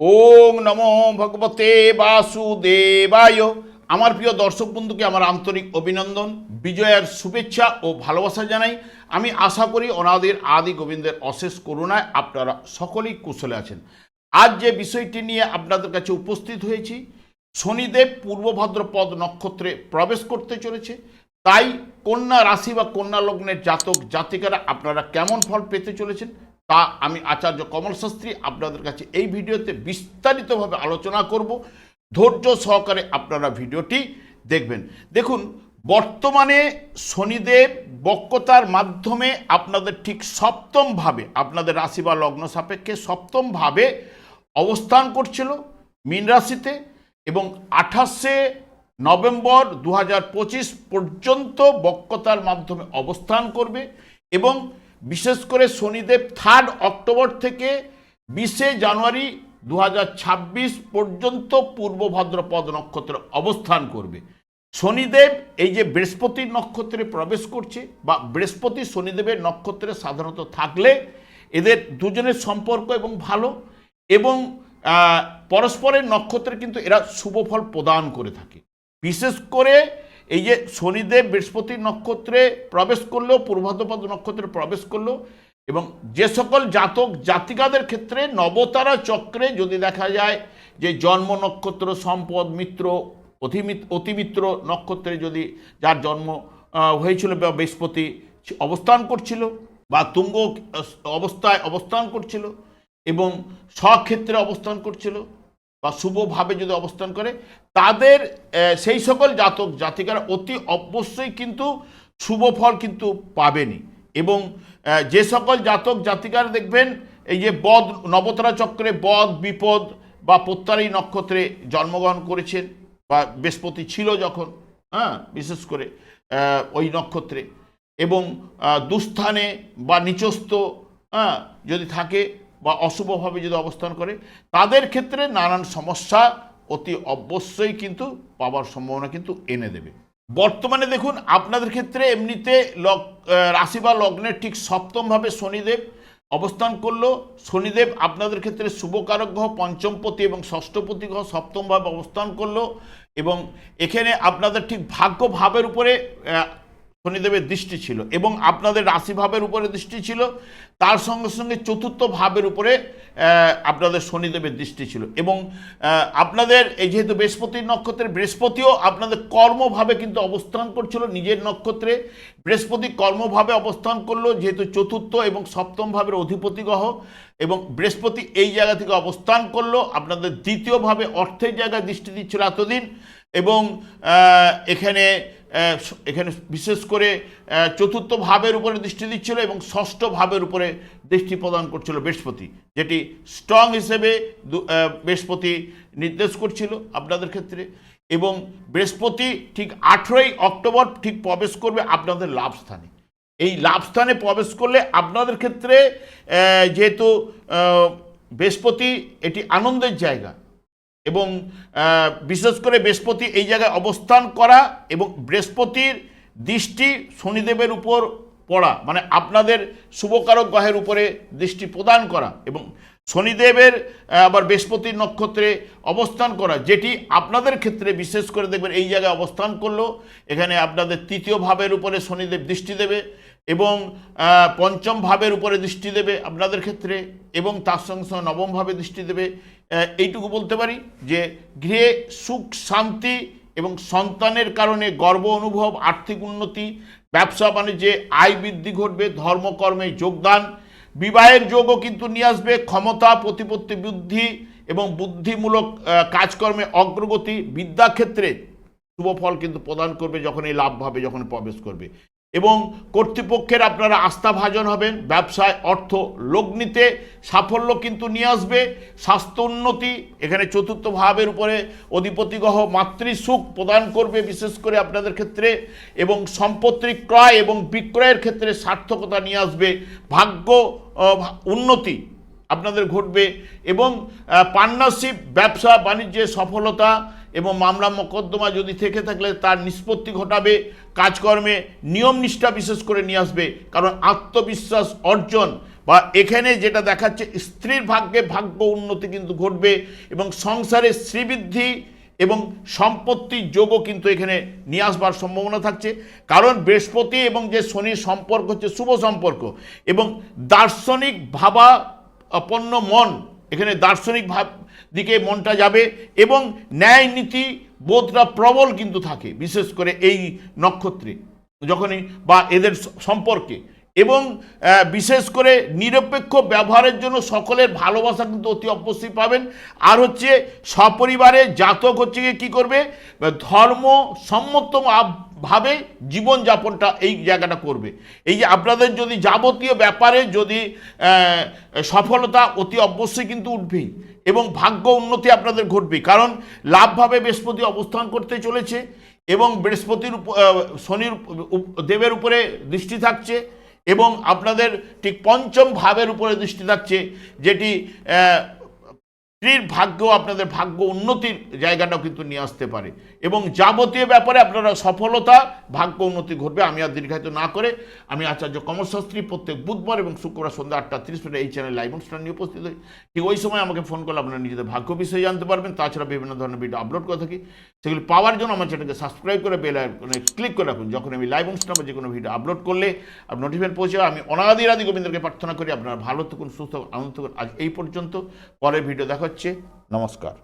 ওং নমো ভগবতে বাসুদেবায়। আমার প্রিয় দর্শক বন্ধুকে আমার আন্তরিক অভিনন্দন, বিজয়ের শুভেচ্ছা ও ভালোবাসা জানাই। আমি আশা করি ওনাদের আদি গোবিন্দের অশেষ করুণায় আপনারা সকলেই কুশলে আছেন। আজ যে বিষয়টি নিয়ে আপনাদের কাছে উপস্থিত হয়েছি, শনিদেব পূর্ব ভাদ্রপদ নক্ষত্রে প্রবেশ করতে চলেছে। তাই কন্যা রাশি বা কন্যা লগ্নের জাতক জাতিকারা আপনারা কেমন ফল পেতে চলেছেন তা আমি আচার্য কমল শাস্ত্রী আপনাদের কাছে এই ভিডিওতে বিস্তারিতভাবে আলোচনা করব। ধৈর্য সহকারে আপনারা ভিডিওটি দেখবেন। দেখুন, বর্তমানে শনিদেব বক্রতার মাধ্যমে আপনাদের ঠিক সপ্তমভাবে, আপনাদের রাশি বা লগ্ন সাপেক্ষে সপ্তমভাবে অবস্থান করছিল মীন রাশিতে এবং আঠাশে নভেম্বর দু হাজার পঁচিশ পর্যন্ত বক্রতার মাধ্যমে অবস্থান করবে এবং বিশেষ করে শনিদেব থার্ড অক্টোবর থেকে বিশে জানুয়ারি দু হাজার ছাব্বিশ পর্যন্ত পূর্ব ভাদ্রপদ নক্ষত্রে অবস্থান করবে। শনিদেব এই যে বৃহস্পতির নক্ষত্রে প্রবেশ করছে বা বৃহস্পতি শনিদেবের নক্ষত্রে সাধারণত থাকলে এদের দুজনের সম্পর্ক এবং ভালো এবং পরস্পরের নক্ষত্রে কিন্তু এরা শুভ ফল প্রদান করে থাকে। বিশেষ করে এই যে শনিদেব বৃহস্পতির নক্ষত্রে প্রবেশ করল পূর্বাধপদ নক্ষত্রে প্রবেশ করল, এবং যে সকল জাতক জাতিকাদের ক্ষেত্রে নবতারা চক্রে যদি দেখা যায় যে জন্ম নক্ষত্র, সম্পদ, মিত্র অতিমিত অতিমিত্র নক্ষত্রে যদি যার জন্ম হয়েছিল বা বৃহস্পতি অবস্থান করছিল বা তুঙ্গ, অবস্থায় অবস্থান করছিল এবং স্বক্ষেত্রে অবস্থান করছিল বা শুভভাবে যদি অবস্থান করে, তাদের সেই সকল জাতক, জাতিকারা অতি অবশ্যই কিন্তু শুভ ফল কিন্তু পাবেনি। এবং যে সকল জাতক, জাতিকারা দেখবেন, এই যে বদ, নবতারা চক্রে বদ, বিপদ বা প্রত্যারী নক্ষত্রে জন্মগ্রহণ করেছেন বা বৃহস্পতি ছিল যখন হ্যাঁ বিশেষ করে ওই নক্ষত্রে। এবং দুস্থানে বা নিচস্থ হ্যাঁ যদি থাকে বা অশুভভাবে যদি অবস্থান করে, তাদের ক্ষেত্রে নানান সমস্যা অতি অবশ্যই কিন্তু পাওয়ার সম্ভাবনা কিন্তু এনে দেবে। বর্তমানে দেখুন, আপনাদের ক্ষেত্রে এমনিতে লগ রাশি বা লগ্নের ঠিক সপ্তমভাবে শনিদেব অবস্থান করল। শনিদেব আপনাদের ক্ষেত্রে শুভকারক গ্রহ, পঞ্চমপতি এবং ষষ্ঠপতি গ্রহ সপ্তমভাবে অবস্থান করল এবং এখানে আপনাদের ঠিক ভাগ্য ভাবের উপরে শনিদেবের দৃষ্টি ছিল এবং আপনাদের রাশি ভাবের উপরে দৃষ্টি ছিল, তার সঙ্গে সঙ্গে চতুর্থ ভাবের উপরে আপনাদের শনিদেবের দৃষ্টি ছিল এবং আপনাদের এই যেহেতু বৃহস্পতির নক্ষত্রে বৃহস্পতিও আপনাদের কর্মভাবে কিন্তু অবস্থান করছিল নিজের নক্ষত্রে। বৃহস্পতি কর্মভাবে অবস্থান করল যেহেতু চতুর্থ এবং সপ্তম ভাবের অধিপতি গ্রহ এবং বৃহস্পতি এই জায়গা থেকে অবস্থান করল, আপনাদের দ্বিতীয়ভাবে অর্থের জায়গায় দৃষ্টি দিচ্ছিল এতদিন এবং এখানে এখানে বিশেষ করে চতুর্থ ভাবের উপরে দৃষ্টি দিচ্ছিল এবং ষষ্ঠ ভাবের উপরে দৃষ্টি প্রদান করছিল বৃহস্পতি, যেটি স্ট্রং হিসেবে বৃহস্পতি নির্দেশ করছিল আপনাদের ক্ষেত্রে। এবং বৃহস্পতি ঠিক আঠেরোই অক্টোবর ঠিক প্রবেশ করবে আপনাদের লাভ স্থানে। এই লাভ স্থানে প্রবেশ করলে আপনাদের ক্ষেত্রে যেহেতু বৃহস্পতি এটি আনন্দের জায়গা এবং বিশেষ করে বৃহস্পতি এই জায়গায় অবস্থান করা এবং বৃহস্পতির দৃষ্টি শনিদেবের উপর পড়া মানে আপনাদের শুভকারক গ্রহের উপরে দৃষ্টি প্রদান করা এবং শনিদেবের আবার বৃহস্পতির নক্ষত্রে অবস্থান করা, যেটি আপনাদের ক্ষেত্রে বিশেষ করে দেখবেন এই জায়গায় অবস্থান করল। এখানে আপনাদের তৃতীয় ভাবের উপরে শনিদেব দৃষ্টি দেবে এবং পঞ্চম ভাবের উপরে দৃষ্টি দেবে আপনাদের ক্ষেত্রে এবং তার সঙ্গে সঙ্গে নবম ভাবে দৃষ্টি দেবে। এইটুকু বলতে পারি যে গৃহে সুখ, শান্তি এবং সন্তানের কারণে গর্ব, অনুভব, আর্থিক উন্নতি, ব্যবসা বাণিজ্যে আয় বৃদ্ধি ঘটবে, ধর্মকর্মে যোগদান, বিবাহের যোগও কিন্তু নিয়ে আসবে, ক্ষমতা, প্রতিপত্তি বৃদ্ধি এবং বুদ্ধিমূলক কাজকর্মে অগ্রগতি, বিদ্যাক্ষেত্রে শুভ ফল কিন্তু প্রদান করবে যখন এই লাভ লাভভাবে যখন প্রবেশ করবে। এবং কর্তৃপক্ষের আপনারা আস্থাভাজন হবেন, ব্যবসায় অর্থ লগ্নিতে সাফল্য কিন্তু নিয়ে আসবে, স্বাস্থ্য উন্নতি, এখানে চতুর্থ ভাবের উপরে অধিপতি গ্রহ মাতৃসুখ প্রদান করবে বিশেষ করে আপনাদের ক্ষেত্রে, এবং সম্পত্তি ক্রয় এবং বিক্রয়ের ক্ষেত্রে সার্থকতা নিয়ে আসবে, ভাগ্য উন্নতি আপনাদের ঘটবে, এবং পার্টনারশিপ ব্যবসা, বাণিজ্যে সফলতা এবং মামলা মোকদ্দমা যদি থেকে থাকলে তার নিষ্পত্তি ঘটাবে, কাজকর্মে নিয়ম নিষ্ঠা বিশেষ করে নিয়ে আসবে, কারণ আত্মবিশ্বাস অর্জন বা এখানে যেটা দেখাচ্ছে স্ত্রীর ভাগ্যে ভাগ্য উন্নতি কিন্তু ঘটবে এবং সংসারে শ্রীবৃদ্ধি এবং সম্পত্তির যোগও কিন্তু এখানে নিয়ে আসবার সম্ভাবনা থাকছে। কারণ বৃহস্পতি এবং যে শনির সম্পর্ক হচ্ছে শুভ সম্পর্ক এবং দার্শনিক ভাবাপন্ন মন এখানে দার্শনিক ভাব দিকে মনটা যাবে এবং ন্যায় নীতি বোধটা প্রবল কিন্তু থাকে, বিশেষ করে এই নক্ষত্রে। যখনই বা এদের সম্পর্কে। এবং বিশেষ করে নিরপেক্ষ ব্যবহারের জন্য সকলের ভালোবাসা কিন্তু অতি অবশ্যই পাবেন। আর হচ্ছে সপরিবারে জাতক হচ্ছে কী করবে? ধর্ম সম্মত ভাবে জীবনযাপনটা এই জায়গাটা করবে। এই যে আপনাদের যদি যাবতীয় ব্যাপারে যদি সফলতা অতি অবশ্যই কিন্তু উঠবেই এবং ভাগ্য উন্নতি আপনাদের ঘটবে কারণ লাভভাবে বৃহস্পতি অবস্থান করতে চলেছে এবং বৃহস্পতির শনির দেবের উপরে দৃষ্টি থাকছে এবং আপনাদের ঠিক পঞ্চম ভাবের উপরে দৃষ্টি থাকছে যেটি স্ত্রীর ভাগ্য, আপনাদের ভাগ্য উন্নতির জায়গাটাও কিন্তু নিয়ে আসতে পারে। এবং যাবতীয় ব্যাপারে আপনারা সফলতা, ভাগ্য উন্নতি ঘটবে, আমি আর দীর্ঘায়িত না করে, আমি আচার্য কমরশাস্ত্রী প্রত্যেক বুধবার এবং শুক্রবার সন্ধ্যা আটটা তিরিশ মিনিটে এই চ্যানেল লাইভ অনুষ্ঠান নিয়ে উপস্থিত হই। ঠিক ওই সময় আমাকে ফোন করলে আপনারা নিজেদের ভাগ্য বিষয়ে জানতে পারবেন, তাছাড়া বিভিন্ন ধরনের ভিডিও আপলোড করে থাকি। সেগুলি পাওয়ার জন্য আমার চ্যানেলকে সাবস্ক্রাইব করে বেল আইকনে ক্লিক করে রাখুন। যখন আমি লাইভ অনুষ্ঠান বা যে কোনো ভিডিও আপলোড করলে আপনার নোটিফিকেশন পৌঁছে। আমি অনাদি রাদি গোবিন্দকে প্রার্থনা করি, আপনারা ভালো থাকুন, সুস্থ আনন্দ থাকুন। আজ এই পর্যন্ত, পরের ভিডিও দেখা হচ্ছে। নমস্কার।